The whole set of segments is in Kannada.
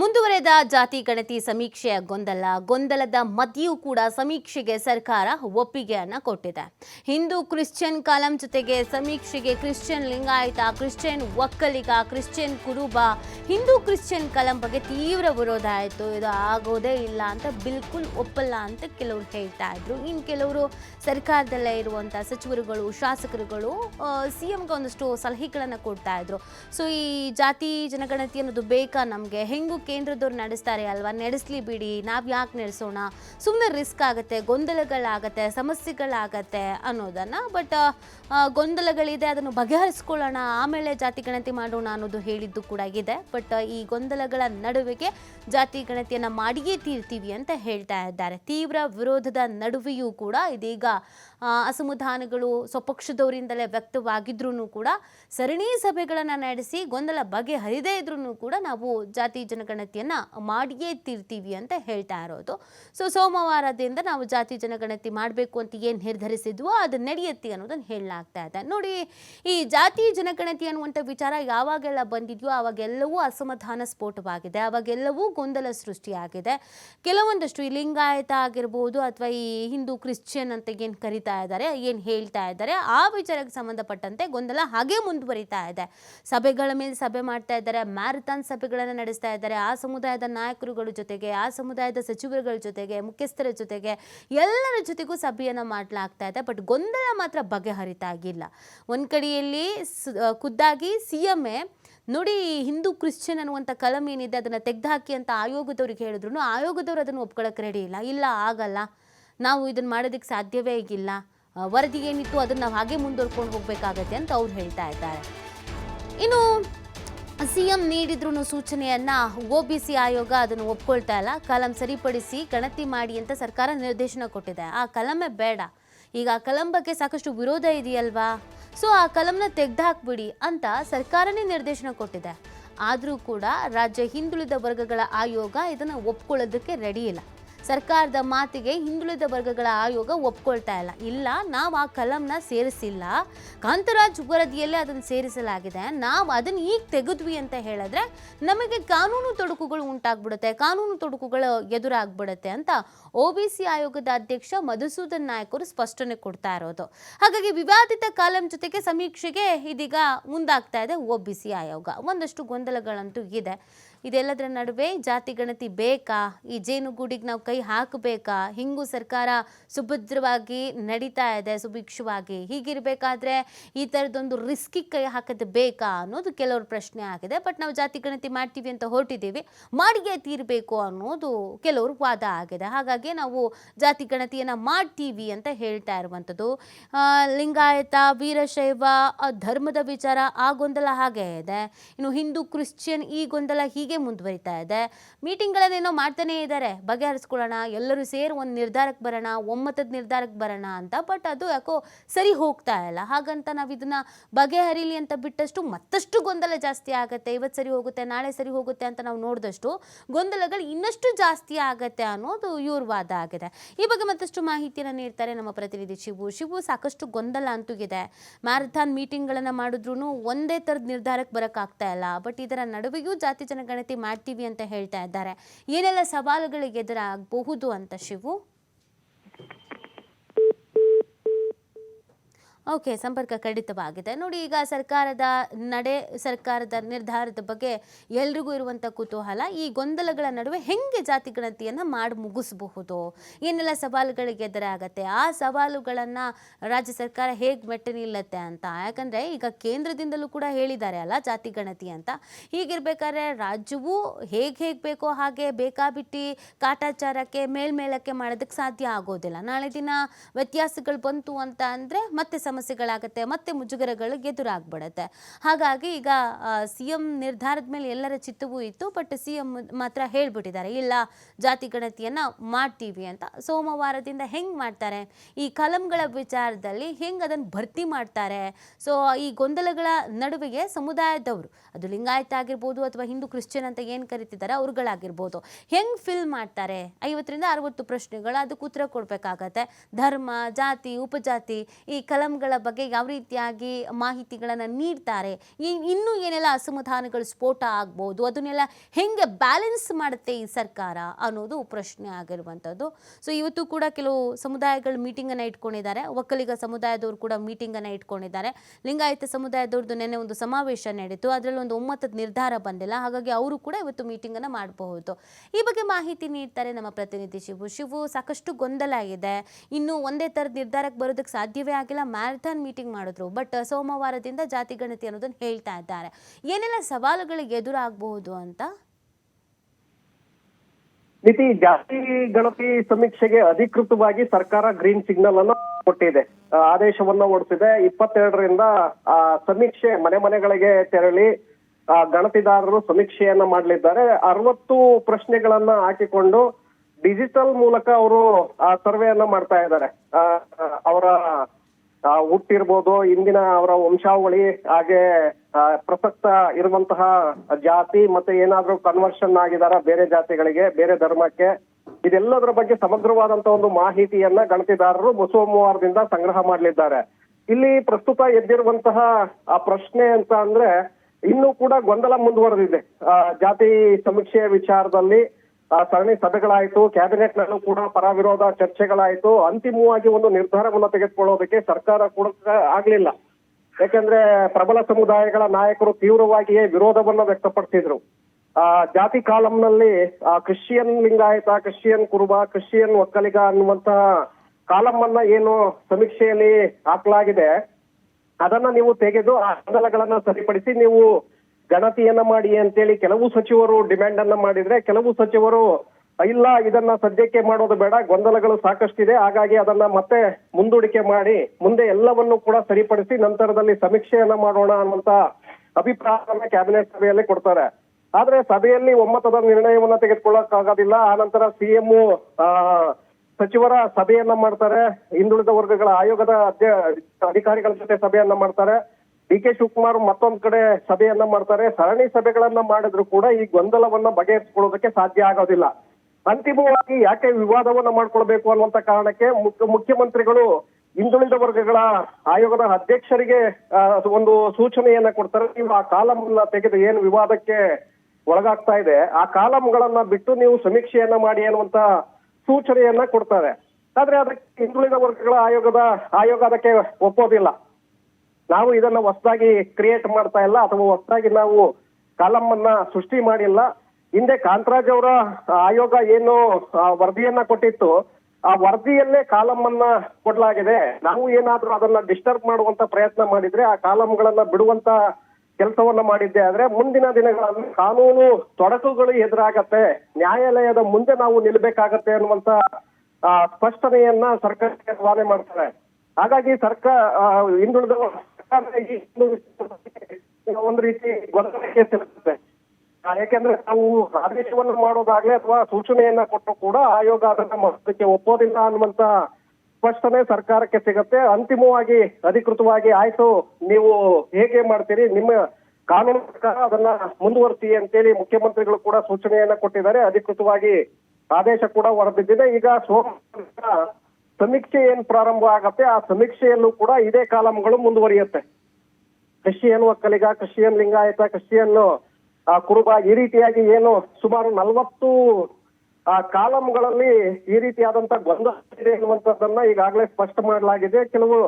ಮುಂದುವರೆದ ಜಾತಿ ಗಣತಿ ಸಮೀಕ್ಷೆಯ ಗೊಂದಲ, ಗೊಂದಲದ ಮಧ್ಯೆಯೂ ಕೂಡ ಸಮೀಕ್ಷೆಗೆ ಸರ್ಕಾರ ಒಪ್ಪಿಗೆಯನ್ನು ಕೊಟ್ಟಿದೆ. ಹಿಂದೂ ಕ್ರಿಶ್ಚಿಯನ್ ಕಾಲಂ ಜೊತೆಗೆ ಸಮೀಕ್ಷೆಗೆ Christian Lingayat, Christian Vokkaliga, Christian Kuruba, Hindu Christian column ಬಗ್ಗೆ ತೀವ್ರ ವಿರೋಧ ಆಯಿತು. ಇದು ಆಗೋದೇ ಇಲ್ಲ ಅಂತ ಬಿಲ್ಕುಲ್ ಒಪ್ಪಲ್ಲ ಅಂತ ಕೆಲವರು ಹೇಳ್ತಾ ಇದ್ರು. ಇನ್ನು ಕೆಲವರು ಸರ್ಕಾರದಲ್ಲೇ ಇರುವಂಥ ಸಚಿವರುಗಳು, ಶಾಸಕರುಗಳು ಸಿ ಎಂಗೆ ಒಂದಷ್ಟು ಸಲಹೆಗಳನ್ನು ಕೊಡ್ತಾ ಇದ್ರು. ಸೊ ಈ ಜಾತಿ ಜನಗಣತಿ ಅನ್ನೋದು ಬೇಕಾ ನಮಗೆ? ಹೆಂಗೂ ಕೇಂದ್ರದವ್ರು ನಡೆಸ್ತಾರೆ ಅಲ್ವಾ? ನಡೆಸ್ಲಿ ಬಿಡಿ, ನಾವು ಯಾಕೆ ನಡೆಸೋಣ? ಸುಮ್ಮನೆ ರಿಸ್ಕ್ ಆಗುತ್ತೆ, ಗೊಂದಲಗಳಾಗತ್ತೆ, ಸಮಸ್ಯೆಗಳಾಗತ್ತೆ ಅನ್ನೋದನ್ನು ಬಟ್ ಗೊಂದಲಗಳಿದೆ ಅದನ್ನು ಬಗೆಹರಿಸ್ಕೊಳ್ಳೋಣ, ಆಮೇಲೆ ಜಾತಿ ಗಣತಿ ಮಾಡೋಣ ಅನ್ನೋದು ಹೇಳಿದ್ದು ಕೂಡ ಇದೆ. ಬಟ್ ಈ ಗೊಂದಲಗಳ ನಡುವೆಗೆ ಜಾತಿ ಗಣತಿಯನ್ನು ಮಾಡಿಯೇ ತೀರ್ತೀವಿ ಅಂತ ಹೇಳ್ತಾ ಇದ್ದಾರೆ. ತೀವ್ರ ವಿರೋಧದ ನಡುವೆಯೂ ಕೂಡ ಇದೀಗ ಅಸಮಾಧಾನಗಳು ಸ್ವಪಕ್ಷದವರಿಂದಲೇ ವ್ಯಕ್ತವಾಗಿದ್ರೂ ಕೂಡ, ಸರಣಿ ಸಭೆಗಳನ್ನು ನಡೆಸಿ ಗೊಂದಲ ಬಗೆಹರಿದೇ ಇದ್ರೂ ಕೂಡ ನಾವು ಜಾತಿ ಜನಗಣತಿಯನ್ನು ಮಾಡಿಯೇ ತೀರ್ತೀವಿ ಅಂತ ಹೇಳ್ತಾ ಇರೋದು. ಸೊ ಸೋಮವಾರದಿಂದ ನಾವು ಜಾತಿ ಜನಗಣತಿ ಮಾಡಬೇಕು ಅಂತ ಏನು ನಿರ್ಧರಿಸಿದ್ವೋ ಅದು ನಡೆಯುತ್ತೆ ಅನ್ನೋದನ್ನು ಹೇಳಲಾಗ್ತಾ ಇದೆ. ನೋಡಿ, ಈ ಜಾತಿ ಜನಗಣತಿ ಅನ್ನುವಂಥ ವಿಚಾರ ಯಾವಾಗೆಲ್ಲ ಬಂದಿದೆಯೋ ಅವಾಗೆಲ್ಲವೂ ಅಸಮಾಧಾನ ಸ್ಫೋಟವಾಗಿದೆ. ಅವಾಗೆಲ್ಲವೂ ಗೊಂದಲ ಸೃಷ್ಟಿಯಾಗಿದೆ. ಕೆಲವೊಂದಷ್ಟು ಈ ಲಿಂಗಾಯತ ಆಗಿರ್ಬೋದು ಅಥವಾ ಈ ಹಿಂದೂ ಕ್ರಿಶ್ಚಿಯನ್ ಅಂತ ಏನು ಕರಿತಾ ಇದ್ದಾರೆ, ಏನು ಹೇಳ್ತಾ ಇದ್ದಾರೆ, ಆ ವಿಚಾರಕ್ಕೆ ಸಂಬಂಧಪಟ್ಟಂತೆ ಗೊಂದಲ ಹಾಗೆ ಮುಂದುವರಿತಾ ಇದೆ. ಸಭೆಗಳ ಮೇಲೆ ಸಭೆ ಮಾಡ್ತಾ ಇದ್ದಾರೆ, ಮ್ಯಾರಥಾನ್ ಸಭೆಗಳನ್ನು ನಡೆಸ್ತಾ ಇದ್ದಾರೆ. ಆ ಸಮುದಾಯದ ನಾಯಕರುಗಳ ಜೊತೆಗೆ, ಆ ಸಮುದಾಯದ ಸಚಿವರುಗಳ ಜೊತೆಗೆ, ಮುಖ್ಯಸ್ಥರ ಜೊತೆಗೆ ಎಲ್ಲರ ಜೊತೆಗೂ ಸಭೆಯನ್ನು ಮಾಡಲಾಗ್ತಾ ಇದೆ. ಬಟ್ ಗೊಂದಲ ಮಾತ್ರ ಬಗೆಹರಿತಾಗಿಲ್ಲ ಒಂದು ಕಡೆಯಲ್ಲಿ ಖುದ್ದಾಗಿ ಸಿ ಎಂ ಎ ನೋಡಿ ಹಿಂದೂ ಕ್ರಿಶ್ಚಿಯನ್ ಅನ್ನುವಂಥ ಕಲಂ ಏನಿದೆ ಅದನ್ನು ತೆಗೆದುಹಾಕಿ ಅಂತ ಆಯೋಗದವ್ರಿಗೆ ಹೇಳಿದ್ರು ಆಯೋಗದವ್ರು ಅದನ್ನು ಒಪ್ಕೊಳ್ಳೋಕೆ ರೆಡಿ ಇಲ್ಲ. ಇಲ್ಲ, ಆಗಲ್ಲ. ನಾವು ಇದನ್ನು ಮಾಡೋದಕ್ಕೆ ಸಾಧ್ಯವೇ ಇಲ್ಲ. ವರದಿ ಏನಿತ್ತು ಅದನ್ನು ನಾವು ಹಾಗೆ ಮುಂದುವರ್ಕೊಂಡು ಹೋಗಬೇಕಾಗತ್ತೆ ಅಂತ ಅವ್ರು ಹೇಳ್ತಾ ಇದ್ದಾರೆ. ಇನ್ನು ಸಿ ಎಂ ನೀಡಿದ್ರು ಸೂಚನೆಯನ್ನ ಸಿ ಆಯೋಗ ಅದನ್ನು ಒಪ್ಕೊಳ್ತಾ ಇಲ್ಲ. ಕಲಂ ಸರಿಪಡಿಸಿ ಗಣತಿ ಮಾಡಿ ಅಂತ ಸರ್ಕಾರ ನಿರ್ದೇಶನ ಕೊಟ್ಟಿದೆ. ಆ ಕಲಮೇ ಬೇಡ. ಈಗ ಆ ಕಲಂ ಬಗ್ಗೆ ಸಾಕಷ್ಟು ವಿರೋಧ ಇದೆಯಲ್ವಾ? ಸೊ ಆ ಕಲಂನ ತೆಗೆದುಹಾಕ್ಬಿಡಿ ಅಂತ ಸರ್ಕಾರನೇ ನಿರ್ದೇಶನ ಕೊಟ್ಟಿದೆ. ಆದರೂ ಕೂಡ ರಾಜ್ಯ ಹಿಂದುಳಿದ ವರ್ಗಗಳ ಆಯೋಗ ಇದನ್ನು ಒಪ್ಕೊಳ್ಳೋದಕ್ಕೆ ರೆಡಿ ಇಲ್ಲ. ಸರ್ಕಾರದ ಮಾತಿಗೆ ಹಿಂದುಳಿದ ವರ್ಗಗಳ ಆಯೋಗ ಒಪ್ಕೊಳ್ತಾ ಇಲ್ಲ. ಇಲ್ಲ, ನಾವು ಆ ಕಲಂನ ಸೇರಿಸಿಲ್ಲ. ಕಾಂತರಾಜ್ ವರದಿಯಲ್ಲೇ ಅದನ್ನು ಸೇರಿಸಲಾಗಿದೆ. ನಾವು ಅದನ್ನು ಈಗ ತೆಗೆದ್ವಿ ಅಂತ ಹೇಳಿದ್ರೆ ನಮಗೆ ಕಾನೂನು ತೊಡಕುಗಳು ಉಂಟಾಗ್ಬಿಡುತ್ತೆ, ಕಾನೂನು ತೊಡಕುಗಳು ಎದುರಾಗ್ಬಿಡುತ್ತೆ ಅಂತ ಒ ಬಿ ಸಿ ಆಯೋಗದ ಅಧ್ಯಕ್ಷ ಮಧುಸೂದನ್ ನಾಯಕರು ಸ್ಪಷ್ಟನೆ ಕೊಡ್ತಾ ಇರೋದು. ಹಾಗಾಗಿ ವಿವಾದಿತ ಕಾಲಂ ಜೊತೆಗೆ ಸಮೀಕ್ಷೆಗೆ ಇದೀಗ ಮುಂದಾಗ್ತಾ ಇದೆ ಒ ಬಿ ಸಿ ಆಯೋಗ. ಒಂದಷ್ಟು ಗೊಂದಲಗಳಂತೂ ಇದೆ. ಇದೆಲ್ಲದರ ನಡುವೆ ಜಾತಿ ಗಣತಿ ಬೇಕಾ? ಈ ಜೇನುಗೂಡಿಗೆ ನಾವು ಕೈ ಹಾಕಬೇಕಾ? ಹಿಂಗೂ ಸರ್ಕಾರ ಸುಭದ್ರವಾಗಿ ನಡೀತಾ ಇದೆ, ಸುಭಿಕ್ಷವಾಗಿ. ಹೀಗಿರಬೇಕಾದ್ರೆ ಈ ಥರದೊಂದು ರಿಸ್ಕಿಗೆ ಕೈ ಹಾಕೋದು ಬೇಕಾ ಅನ್ನೋದು ಕೆಲವ್ರ ಪ್ರಶ್ನೆ ಆಗಿದೆ. ಬಟ್ ನಾವು ಜಾತಿ ಗಣತಿ ಮಾಡ್ತೀವಿ ಅಂತ ಹೊರಟಿದ್ದೀವಿ ಮಾಡಿಗೆ ತೀರಬೇಕು ಅನ್ನೋದು ಕೆಲವರು ವಾದ ಆಗಿದೆ. ಹಾಗಾಗಿ ನಾವು ಜಾತಿ ಗಣತಿಯನ್ನು ಮಾಡ್ತೀವಿ ಅಂತ ಹೇಳ್ತಾ ಇರುವಂಥದ್ದು. ಲಿಂಗಾಯತ, ವೀರಶೈವ ಧರ್ಮದ ವಿಚಾರ ಆ ಗೊಂದಲ ಹಾಗೆ ಇದೆ. ಇನ್ನು ಹಿಂದೂ, ಕ್ರಿಶ್ಚಿಯನ್ ಈ ಗೊಂದಲ ಹೀಗೆ ಮುಂದುವರಿತಾ ಇದೆ. ಮೀಟಿಂಗ್ಗಳನ್ನೇನೋ ಮಾಡ್ತಾನೇ ಇದ್ದಾರೆ. ಬಗೆಹರಿಸ್ಕೊಳ್ಳೋಣ, ಎಲ್ಲರೂ ಸೇರಿ ಒಂದು ನಿರ್ಧಾರಕ್ಕೆ ಬರೋಣ, ಒಮ್ಮತದ ನಿರ್ಧಾರಕ್ಕೆ ಬರೋಣ ಅಂತ. ಬಟ್ ಅದು ಯಾಕೋ ಸರಿ ಹೋಗ್ತಾ ಇಲ್ಲ. ಹಾಗಂತ ನಾವು ಇದನ್ನ ಬಗೆಹರಿಲಿ ಅಂತ ಬಿಟ್ಟಷ್ಟು ಮತ್ತಷ್ಟು ಗೊಂದಲ ಜಾಸ್ತಿ ಆಗುತ್ತೆ. ಇವತ್ತು ಸರಿ ಹೋಗುತ್ತೆ, ನಾಳೆ ಸರಿ ಹೋಗುತ್ತೆ ಅಂತ ನಾವು ನೋಡಿದಷ್ಟು ಗೊಂದಲಗಳು ಇನ್ನಷ್ಟು ಜಾಸ್ತಿ ಆಗತ್ತೆ ಅನ್ನೋದು ಇವ್ರ ವಾದ ಆಗಿದೆ. ಈ ಬಗ್ಗೆ ಮತ್ತಷ್ಟು ಮಾಹಿತಿಯನ್ನು ನೀಡ್ತಾರೆ ನಮ್ಮ ಪ್ರತಿನಿಧಿ ಶಿವು. ಶಿವು, ಸಾಕಷ್ಟು ಗೊಂದಲ ಅಂತೂ ಇದೆ. ಮ್ಯಾರಥಾನ್ ಮೀಟಿಂಗ್ಗಳನ್ನು ಮಾಡಿದ್ರು ಒಂದೇ ಥರದ ನಿರ್ಧಾರಕ್ಕೆ ಬರೋಕ್ಕಾಗ್ತಾ ಇಲ್ಲ. ಬಟ್ ಇದರ ನಡುವೆಯೂ ಜಾತಿ ಜನಗಣತಿ ಮಾಡ್ತೀವಿ ಅಂತ ಹೇಳ್ತಾ ಇದ್ದಾರೆ. ಏನೆಲ್ಲ ಸವಾಲುಗಳಿಗೆ ಎದುರಾಗಬಹುದು ಅಂತ ಶಿವು? ಓಕೆ, ಸಂಪರ್ಕ ಕಡಿತವಾಗಿದೆ ನೋಡಿ, ಈಗ ಸರ್ಕಾರದ ನಡೆ, ಸರ್ಕಾರದ ನಿರ್ಧಾರದ ಬಗ್ಗೆ ಎಲ್ರಿಗೂ ಇರುವಂಥ ಕುತೂಹಲ, ಈ ಗೊಂದಲಗಳ ನಡುವೆ ಹೆಂಗೆ ಜಾತಿ ಗಣತಿಯನ್ನು ಮಾಡಿ ಮುಗಿಸಬಹುದು? ಏನೆಲ್ಲ ಸವಾಲುಗಳಿಗೆ ಎದುರಾಗತ್ತೆ? ಆ ಸವಾಲುಗಳನ್ನು ರಾಜ್ಯ ಸರ್ಕಾರ ಹೇಗೆ ಮೆಟ್ಟಿ ನಿಲ್ಲತ್ತೆ ಅಂತ? ಯಾಕಂದರೆ, ಈಗ ಕೇಂದ್ರದಿಂದಲೂ ಕೂಡ ಹೇಳಿದ್ದಾರೆ ಅಲ್ಲ ಜಾತಿ ಗಣತಿ ಅಂತ. ಹೀಗಿರ್ಬೇಕಾದ್ರೆ, ರಾಜ್ಯವು ಹೇಗೆ ಹೇಗೆ ಬೇಕೋ ಹಾಗೆ ಬೇಕಾಬಿಟ್ಟಿ ಕಾಟಾಚಾರಕ್ಕೆ ಮೇಲ್ಮೇಲಕ್ಕೆ ಮಾಡೋದಕ್ಕೆ ಸಾಧ್ಯ ಆಗೋದಿಲ್ಲ. ನಾಳೆ ದಿನ ವ್ಯತ್ಯಾಸಗಳು ಬಂತು ಅಂತ ಅಂದರೆ ಮತ್ತೆ ಸಮಸ್ಯೆಗಳಾಗತ್ತೆ, ಮತ್ತೆ ಮುಜುಗರಗಳು ಎದುರಾಗ್ಬಿಡತ್ತೆ. ಹಾಗಾಗಿ ಈಗ ಸಿ ಎಂ ನಿರ್ಧಾರದ ಮೇಲೆ ಎಲ್ಲರ ಚಿತ್ತವೂ ಇತ್ತು, ಬಟ್ ಸಿ ಎಂ ಮಾತ್ರ ಹೇಳ್ಬಿಟ್ಟಿದ್ದಾರೆ, ಇಲ್ಲ, ಜಾತಿ ಗಣತಿಯನ್ನು ಮಾಡ್ತೀವಿ ಅಂತ. ಸೋಮವಾರದಿಂದ ಹೆಂಗೆ ಮಾಡ್ತಾರೆ? ಈ ಕಲಂಗಳ ವಿಚಾರದಲ್ಲಿ ಹೆಂಗೆ ಅದನ್ನು ಭರ್ತಿ ಮಾಡ್ತಾರೆ? ಸೊ, ಈ ಗೊಂದಲಗಳ ನಡುವೆಗೆ ಸಮುದಾಯದವರು, ಅದು ಲಿಂಗಾಯತ ಆಗಿರ್ಬೋದು ಅಥವಾ ಹಿಂದೂ ಕ್ರಿಶ್ಚಿಯನ್ ಅಂತ ಏನು ಕರಿತಿದ್ದಾರೆ, ಅವ್ರುಗಳಾಗಿರ್ಬೋದು, ಹೆಂಗೆ ಫಿಲ್ ಮಾಡ್ತಾರೆ? ಐವತ್ತರಿಂದ ಅರವತ್ತು ಪ್ರಶ್ನೆಗಳು, ಅದಕ್ಕೆ ಉತ್ತರ ಕೊಡಬೇಕಾಗತ್ತೆ. ಧರ್ಮ, ಜಾತಿ, ಉಪಜಾತಿ, ಈ ಕಲಂಗಳ ಸಮಸ್ಯೆಗಳ ಬಗ್ಗೆ ಯಾವ ರೀತಿಯಾಗಿ ಮಾಹಿತಿಗಳನ್ನು ನೀಡ್ತಾರೆ? ಇನ್ನೂ ಏನೆಲ್ಲ ಅಸಮಾಧಾನಗಳು ಸ್ಫೋಟ ಆಗ್ಬೋದು? ಅದನ್ನೆಲ್ಲ ಹೆಂಗೆ ಬ್ಯಾಲೆನ್ಸ್ ಮಾಡುತ್ತೆ ಈ ಸರ್ಕಾರ ಅನ್ನೋದು ಪ್ರಶ್ನೆ ಆಗಿರುವಂಥದ್ದು. ಸೊ ಇವತ್ತು ಕೂಡ ಕೆಲವು ಸಮುದಾಯಗಳು ಮೀಟಿಂಗನ್ನು ಇಟ್ಕೊಂಡಿದ್ದಾರೆ. ಒಕ್ಕಲಿಗ ಸಮುದಾಯದವರು ಕೂಡ ಮೀಟಿಂಗನ್ನು ಇಟ್ಕೊಂಡಿದ್ದಾರೆ. ಲಿಂಗಾಯತ ಸಮುದಾಯದವ್ರದ್ದು ನೆನ್ನೆ ಒಂದು ಸಮಾವೇಶ ನಡೆಯಿತು ಅದರಲ್ಲಿ ಒಂದು ಒಮ್ಮತದ ನಿರ್ಧಾರ ಬಂದಿಲ್ಲ. ಹಾಗಾಗಿ ಅವರು ಕೂಡ ಇವತ್ತು ಮೀಟಿಂಗನ್ನು ಮಾಡಬಹುದು. ಈ ಬಗ್ಗೆ ಮಾಹಿತಿ ನೀಡ್ತಾರೆ ನಮ್ಮ ಪ್ರತಿನಿಧಿ ಶಿವು. ಶಿವು, ಸಾಕಷ್ಟು ಗೊಂದಲ ಆಗಿದೆ ಇನ್ನು ಒಂದೇ ಥರದ ನಿರ್ಧಾರಕ್ಕೆ ಬರೋದಕ್ಕೆ ಸಾಧ್ಯವೇ ಆಗಿಲ್ಲ. ಮ್ಯಾರಥಾನ್ ಮೀಟಿಂಗ್ ಮಾಡಿದ್ರು. ಬಟ್ ಸೋಮವಾರದಿಂದ ಜಾತಿ ಗಣತಿ ಅನ್ನೋದನ್ನು ಹೇಳ್ತಾ ಇದ್ದಾರೆ. ಏನೆಲ್ಲ ಸವಾಲುಗಳಿಗೆ ಎದುರಾಗಬಹುದು ಅಂತ? ಮಿತಿ ಜಾತಿ ಗಣತಿ ಸಮೀಕ್ಷೆಗೆ ಅಧಿಕೃತವಾಗಿ ಸರ್ಕಾರ ಗ್ರೀನ್ ಸಿಗ್ನಲ್ ಅನ್ನು ಕೊಟ್ಟಿದೆ. ಆದೇಶವನ್ನ ಹೊರಡಿಸಿದೆ. ಇಪ್ಪತ್ತೆರಡರಿಂದ ಆ ಸಮೀಕ್ಷೆ ಮನೆ ಮನೆಗಳಿಗೆ ತೆರಳಿ ಗಣತಿದಾರರು ಸಮೀಕ್ಷೆಯನ್ನ ಮಾಡಲಿದ್ದಾರೆ. ಅರವತ್ತು ಪ್ರಶ್ನೆಗಳನ್ನ ಹಾಕಿಕೊಂಡು ಡಿಜಿಟಲ್ ಮೂಲಕ ಅವರು ಆ ಸರ್ವೆಯನ್ನ ಮಾಡ್ತಾ ಇದ್ದಾರೆ. ಅವರ ಹುಟ್ಟಿರ್ಬೋದು. ಇಂದಿನ ಅವರ ವಂಶಾವಳಿ ಹಾಗೆ ಪ್ರಸಕ್ತ ಇರುವಂತಹ ಜಾತಿ ಮತ್ತೆ ಏನಾದ್ರೂ ಕನ್ವರ್ಷನ್ ಆಗಿದಾರ ಬೇರೆ ಜಾತಿಗಳಿಗೆ, ಬೇರೆ ಧರ್ಮಕ್ಕೆ, ಇದೆಲ್ಲದರ ಬಗ್ಗೆ ಸಮಗ್ರವಾದಂತಹ ಒಂದು ಮಾಹಿತಿಯನ್ನ ಗಣತಿದಾರರು ಸೋಮವಾರದಿಂದ ಸಂಗ್ರಹ ಮಾಡಲಿದ್ದಾರೆ. ಇಲ್ಲಿ ಪ್ರಸ್ತುತ ಎದ್ದಿರುವಂತಹ, ಆ ಪ್ರಶ್ನೆ ಅಂತ ಅಂದ್ರೆ, ಇನ್ನೂ ಕೂಡ ಗೊಂದಲ ಮುಂದುವರೆದಿದೆ. ಜಾತಿ ಸಮೀಕ್ಷೆಯ ವಿಚಾರದಲ್ಲಿ ಸರಣಿ ಸಭೆಗಳಾಯಿತು ಕ್ಯಾಬಿನೆಟ್ ನಲ್ಲೂ ಕೂಡ ಪರ ವಿರೋಧ ಚರ್ಚೆಗಳಾಯಿತು. ಅಂತಿಮವಾಗಿ ಒಂದು ನಿರ್ಧಾರವನ್ನು ತೆಗೆದುಕೊಳ್ಳೋದಕ್ಕೆ ಸರ್ಕಾರ ಕೂಡ ಆಗ್ಲಿಲ್ಲ. ಯಾಕಂದ್ರೆ ಪ್ರಬಲ ಸಮುದಾಯಗಳ ನಾಯಕರು ತೀವ್ರವಾಗಿಯೇ ವಿರೋಧವನ್ನ ವ್ಯಕ್ತಪಡಿಸಿದ್ರು. ಆ, ಜಾತಿ ಕಾಲಂನಲ್ಲಿ, ಆ, Christian Lingayat, Christian Kuruba, Christian Vokkaliga ಅನ್ನುವಂತಹ ಕಾಲಂ ಅನ್ನ ಏನು ಸಮೀಕ್ಷೆಯಲ್ಲಿ ಹಾಕಲಾಗಿದೆ, ಅದನ್ನ ನೀವು ತೆಗೆದು ಆ ಗೊಂದಲಗಳನ್ನ ಸರಿಪಡಿಸಿ ನೀವು ಗಣತಿಯನ್ನ ಮಾಡಿ ಅಂತೇಳಿ ಕೆಲವು ಸಚಿವರು ಡಿಮ್ಯಾಂಡ್ ಅನ್ನ ಮಾಡಿದ್ರೆ ಕೆಲವು ಸಚಿವರು ಇಲ್ಲ, ಇದನ್ನ ಸದ್ಯಕ್ಕೆ ಮಾಡೋದು ಬೇಡ, ಗೊಂದಲಗಳು ಸಾಕಷ್ಟಿದೆ, ಹಾಗಾಗಿ ಅದನ್ನ ಮತ್ತೆ ಮುಂದೂಡಿಕೆ ಮಾಡಿ, ಮುಂದೆ ಎಲ್ಲವನ್ನು ಕೂಡ ಸರಿಪಡಿಸಿ ನಂತರದಲ್ಲಿ ಸಮೀಕ್ಷೆಯನ್ನ ಮಾಡೋಣ ಅನ್ನುವಂತ ಅಭಿಪ್ರಾಯವನ್ನ ಕ್ಯಾಬಿನೆಟ್ ಸಭೆಯಲ್ಲಿ ಕೊಡ್ತಾರೆ. ಆದ್ರೆ ಸಭೆಯಲ್ಲಿ ಒಮ್ಮತದ ನಿರ್ಣಯವನ್ನ ತೆಗೆದುಕೊಳ್ಳಕ್ಕಾಗೋದಿಲ್ಲ. ನಂತರ ಸಿಎಂ ಸಚಿವರ ಸಭೆಯನ್ನ ಮಾಡ್ತಾರೆ. ಹಿಂದುಳಿದ ವರ್ಗಗಳ ಆಯೋಗದ ಅಧಿಕಾರಿಗಳ ಜೊತೆ ಸಭೆಯನ್ನ ಮಾಡ್ತಾರೆ. ಡಿ ಕೆ ಶಿವಕುಮಾರ್ ಮತ್ತೊಂದ್ ಕಡೆ ಸಭೆಯನ್ನ ಮಾಡ್ತಾರೆ. ಸರಣಿ ಸಭೆಗಳನ್ನ ಮಾಡಿದ್ರು ಕೂಡ ಈ ಗೊಂದಲವನ್ನ ಬಗೆಹರಿಸಿಕೊಳ್ಳೋದಕ್ಕೆ ಸಾಧ್ಯ ಆಗೋದಿಲ್ಲ. ಅಂತಿಮವಾಗಿ ಯಾಕೆ ವಿವಾದವನ್ನ ಮಾಡ್ಕೊಳ್ಬೇಕು ಅನ್ನುವಂತ ಕಾರಣಕ್ಕೆ ಮುಖ್ಯ- ಮುಖ್ಯಮಂತ್ರಿಗಳು ಹಿಂದುಳಿದ ವರ್ಗಗಳ ಆಯೋಗದ ಅಧ್ಯಕ್ಷರಿಗೆ ಒಂದು ಸೂಚನೆಯನ್ನ ಕೊಡ್ತಾರೆ. ನೀವು ಆ ಕಾಲಂ ತೆಗೆದು ಏನು ವಿವಾದಕ್ಕೆ ಒಳಗಾಗ್ತಾ ಇದೆ, ಆ ಕಾಲಂಗಳನ್ನ ಬಿಟ್ಟು ನೀವು ಸಮೀಕ್ಷೆಯನ್ನ ಮಾಡಿ ಅನ್ನುವಂತ ಸೂಚನೆಯನ್ನ ಕೊಡ್ತಾರೆ. ಆದ್ರೆ ಅದಕ್ಕೆ ಹಿಂದುಳಿದ ವರ್ಗಗಳ ಆಯೋಗದ, ಆಯೋಗ ಅದಕ್ಕೆ ಒಪ್ಪೋದಿಲ್ಲ. ನಾವು ಇದನ್ನ ಹೊಸದಾಗಿ ಕ್ರಿಯೇಟ್ ಮಾಡ್ತಾ ಇಲ್ಲ ಅಥವಾ ಹೊಸದಾಗಿ ನಾವು ಕಾಲಂ ಅನ್ನ ಸೃಷ್ಟಿ ಮಾಡಿಲ್ಲ. ಹಿಂದೆ ಕಾಂತರಾಜ್ ಅವರ ಆಯೋಗ ಏನು ವರದಿಯನ್ನ ಕೊಟ್ಟಿತ್ತು, ಆ ವರದಿಯಲ್ಲೇ ಕಾಲಂ ಅನ್ನ ಕೊಡ್ಲಾಗಿದೆ. ನಾವು ಏನಾದ್ರೂ ಅದನ್ನ ಡಿಸ್ಟರ್ಬ್ ಮಾಡುವಂತ ಪ್ರಯತ್ನ ಮಾಡಿದ್ರೆ, ಆ ಕಾಲಂಗಳನ್ನ ಬಿಡುವಂತ ಕೆಲಸವನ್ನ ಮಾಡಿದ್ದೆ. ಆದ್ರೆ ಮುಂದಿನ ದಿನಗಳಲ್ಲಿ ಕಾನೂನು ತೊಡಕುಗಳು ಎದುರಾಗತ್ತೆ. ನ್ಯಾಯಾಲಯದ ಮುಂದೆ ನಾವು ನಿಲ್ಬೇಕಾಗತ್ತೆ ಅನ್ನುವಂತ ಸ್ಪಷ್ಟನೆಯನ್ನ ಸರ್ಕಾರಕ್ಕೆ ರವಾನೆ ಮಾಡ್ತಾರೆ. ಹಾಗಾಗಿ ಸರ್ಕಾರ ಹಿಂದುಳಿದ ಒಂದು ರೀತಿ ಗೊಂದಲಕ್ಕೆ ಸಿಲುಕುತ್ತೆ ಯಾಕೆಂದ್ರೆ ನಾವು ಆದೇಶವನ್ನು ಮಾಡೋದಾಗ್ಲಿ ಅಥವಾ ಸೂಚನೆಯನ್ನ ಕೊಟ್ಟು ಕೂಡ ಆಯೋಗ ಅದನ್ನ ಮಾಡೋದಕ್ಕೆ ಒಪ್ಪೋದಿಲ್ಲ ಅನ್ನುವಂತ ಸ್ಪಷ್ಟನೆ ಸರ್ಕಾರಕ್ಕೆ ಸಿಗತ್ತೆ. ಅಂತಿಮವಾಗಿ ಅಧಿಕೃತವಾಗಿ ಆಯ್ತು, ನೀವು ಹೇಗೆ ಮಾಡ್ತೀರಿ? ನಿಮ್ಮ ಕಾನೂನು ಪ್ರಕಾರ ಅದನ್ನ ಮುಂದುವರಿಸಿ ಅಂತೇಳಿ ಮುಖ್ಯಮಂತ್ರಿಗಳು ಕೂಡ ಸೂಚನೆಯನ್ನ ಕೊಟ್ಟಿದ್ದಾರೆ. ಅಧಿಕೃತವಾಗಿ ಆದೇಶ ಕೂಡ ಹೊರಬಿದ್ದಿದೆ ಈಗ ಸೋಮವಾರ ಸಮೀಕ್ಷೆ ಏನ್ ಪ್ರಾರಂಭ ಆಗತ್ತೆ, ಆ ಸಮೀಕ್ಷೆಯಲ್ಲೂ ಕೂಡ ಇದೇ ಕಾಲಂಗಳು ಮುಂದುವರಿಯುತ್ತೆ. Christian Vokkaliga Christian Lingayat Christian Kuruba, ಈ ರೀತಿಯಾಗಿ ಏನು ಸುಮಾರು ನಲವತ್ತು, ಆ ಕಾಲಂಗಳಲ್ಲಿ ಈ ರೀತಿಯಾದಂತ ಗೊಂದಲ ಇದೆ ಎನ್ನುವಂಥದ್ದನ್ನ ಈಗಾಗಲೇ ಸ್ಪಷ್ಟ ಮಾಡಲಾಗಿದೆ. ಕೆಲವು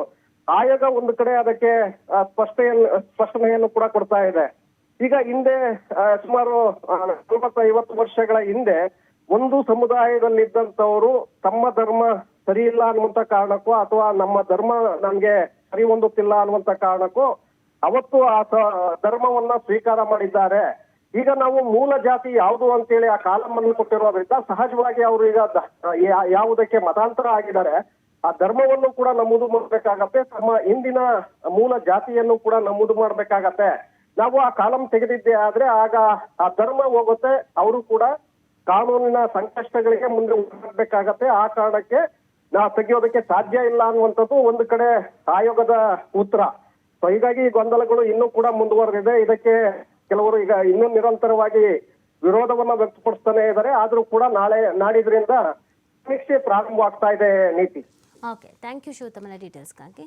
ಆಯೋಗ ಒಂದು ಕಡೆ ಅದಕ್ಕೆ ಸ್ಪಷ್ಟ ಸ್ಪಷ್ಟನೆಯನ್ನು ಕೂಡ ಕೊಡ್ತಾ ಇದೆ. ಈಗ ಹಿಂದೆ ಸುಮಾರು ನಲವತ್ತೈವತ್ತು ವರ್ಷಗಳ ಹಿಂದೆ ಒಂದು ಸಮುದಾಯದಲ್ಲಿದ್ದಂಥವರು ತಮ್ಮ ಧರ್ಮ ಸರಿ ಇಲ್ಲ ಅನ್ನುವಂತ ಕಾರಣಕ್ಕೂ ಅಥವಾ ನಮ್ಮ ಧರ್ಮ ನಮ್ಗೆ ಸರಿ ಹೊಂದುತ್ತಿಲ್ಲ ಅನ್ನುವಂತ ಕಾರಣಕ್ಕೂ ಅವತ್ತು ಆ ಧರ್ಮವನ್ನ ಸ್ವೀಕಾರ ಮಾಡಿದ್ದಾರೆ. ಈಗ ನಾವು ಮೂಲ ಜಾತಿ ಯಾವುದು ಅಂತೇಳಿ ಆ ಕಾಲಂ ಅನ್ನು ಕೊಟ್ಟಿರೋದ್ರಿಂದ ಸಹಜವಾಗಿ ಅವರು ಈಗ ಯಾವುದಕ್ಕೆ ಮತಾಂತರ ಆಗಿದ್ದಾರೆ. ಆ ಧರ್ಮವನ್ನು ಕೂಡ ನಮೂದು ಮಾಡ್ಬೇಕಾಗತ್ತೆ. ತಮ್ಮ ಹಿಂದಿನ ಮೂಲ ಜಾತಿಯನ್ನು ಕೂಡ ನಮೂದು ಮಾಡ್ಬೇಕಾಗತ್ತೆ. ನಾವು ಆ ಕಾಲಂ ತೆಗೆದಿದ್ದೆ ಆದ್ರೆ ಆಗ ಆ ಧರ್ಮ ಹೋಗುತ್ತೆ. ಅವರು ಕೂಡ ಕಾನೂನಿನ ಸಂಕಷ್ಟಗಳಿಗೆ ಮುಂದೆ ಹೋಗ್ಬೇಕಾಗತ್ತೆ ಆ ಕಾರಣಕ್ಕೆ ತೆಗೆಯೋದಕ್ಕೆ ಸಾಧ್ಯ ಇಲ್ಲ ಅನ್ನುವಂಥದ್ದು ಒಂದು ಕಡೆ ಆಯೋಗದ ಉತ್ತರ ಸೊ ಹೀಗಾಗಿ ಈ ಗೊಂದಲಗಳು ಇನ್ನೂ ಕೂಡ ಮುಂದುವರೆದಿದೆ. ಇದಕ್ಕೆ ಕೆಲವರು ಈಗ ಇನ್ನೂ ನಿರಂತರವಾಗಿ ವಿರೋಧವನ್ನ ವ್ಯಕ್ತಪಡಿಸ್ತಾನೆ ಇದ್ದಾರೆ. ಆದ್ರೂ ಕೂಡ ನಾಳೆ ನಾಡಿದ್ರಿಂದ ಸಮೀಕ್ಷೆ ಪ್ರಾರಂಭವಾಗ್ತಾ ಇದೆ ನೀತಿ. ಓಕೆ ಥ್ಯಾಂಕ್ ಯು ಶಿವತಮ್ಮನ ಡೀಟೇಲ್ಸ್ಗಾಗಿ